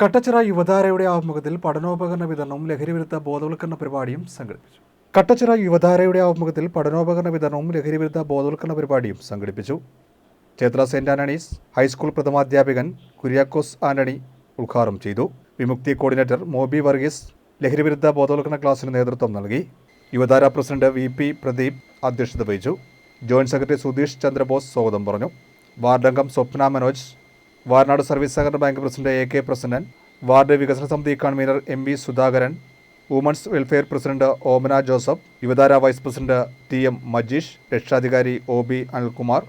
കട്ടച്ചിറ യുവധാരയുടെ ആഭിമുഖ്യത്തിൽ പഠനോപകരണ വിതരണവും ലഹരിവിരുദ്ധ ബോധവൽക്കരണ പരിപാടിയും സംഘടിപ്പിച്ചു. കട്ടച്ചിറ യുവധാരയുടെ ആഭിമുഖ്യത്തിൽ പഠനോപകരണ വിതരണവും ലഹരിവിരുദ്ധ ബോധവൽക്കരണ പരിപാടിയും സംഘടിപ്പിച്ചു. Chethra saint Antony's high school പ്രഥമാധ്യാപകൻ Kuriakose Antony ഉദ്ഘാടനം ചെയ്തു. വിമുക്തി കോർഡിനേറ്റർ മോബി വർഗീസ് ലഹരിവിരുദ്ധ ബോധവൽക്കരണ ക്ലാസ്സിന് നേതൃത്വം നൽകി. Yuvadhara president V P Pradeep അധ്യക്ഷത വഹിച്ചു. ജോയിന്റ് സെക്രട്ടറി സുധീഷ് ചന്ദ്രബോസ് സ്വാഗതം പറഞ്ഞു. വാർഡംഗം സ്വപ്ന മനോജ് വാർനാട് സർവീസ് സഹകരണ bank president A K Prasannan ward വികസന സമിതി convener M V Sudhakaran women's welfare president Omana Joseph Yuvathara vice president T M Majeesh രക്ഷാധികാരി ഒ ബി അനിൽകുമാർ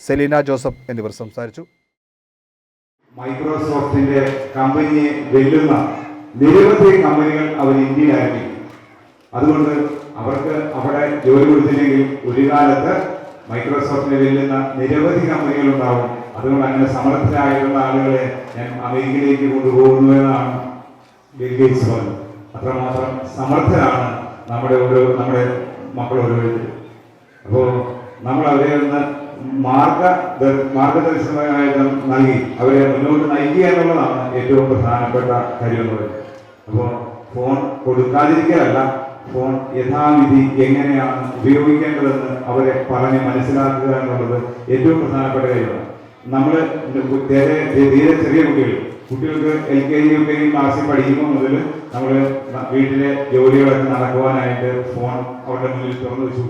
സെലീന ജോസഫ് എന്നിവർ സംസാരിച്ചു. മൈക്രോസോഫ്റ്റിന്റെ കമ്പനിയെ വെല്ലുന്ന നിരവധി കമ്പനികൾ അവർ ഇന്ത്യയിലായിരിക്കും. അതുകൊണ്ട് അവർക്ക് അവിടെ ജോലി കൊടുത്തില്ലെങ്കിൽ ഒരു കാലത്ത് മൈക്രോസോഫ്റ്റിനെ വെല്ലുന്ന നിരവധി കമ്പനികൾ ഉണ്ടാവും അതുകൊണ്ട് അങ്ങനെ സമർത്ഥരായിട്ടുള്ള ആളുകളെ ഞാൻ അമേരിക്കയിലേക്ക് കൊണ്ടുപോകുന്നു എന്നാണ് ബിൽഗേറ്റ്സ് പറഞ്ഞത്. അത്രമാത്രം സമർത്ഥരാണ് നമ്മുടെ ഓരോ നമ്മുടെ മക്കൾ ഓരോരുത്തരും അപ്പോൾ നമ്മൾ അവരെ ഒന്ന് മാർഗ മാർഗദർശനമായിട്ട് നൽകി അവരെ മുന്നോട്ട് നയിക്കുക എന്നുള്ളതാണ് ഏറ്റവും പ്രധാനപ്പെട്ട കാര്യം എന്ന് പറയുന്നത്. അപ്പോൾ ഫോൺ കൊടുക്കാതിരിക്കലല്ല ഫോൺ യഥാവിധി എങ്ങനെയാണ് ഉപയോഗിക്കേണ്ടതെന്ന് അവരെ പറഞ്ഞ് മനസ്സിലാക്കുക എന്നുള്ളത് ഏറ്റവും പ്രധാനപ്പെട്ട കാര്യമാണ്. നമ്മൾ തീരെ തീരെ ചെറിയ കുട്ടികൾ കുട്ടികൾക്ക് L K G U K G ക്ലാസ്സിൽ പഠിക്കുമ്പോൾ മുതൽ നമ്മൾ വീട്ടിലെ ജോലികളൊക്കെ നടക്കുവാനായിട്ട് ഫോൺ അവരുടെ മുന്നിൽ തുറന്നു വെച്ചു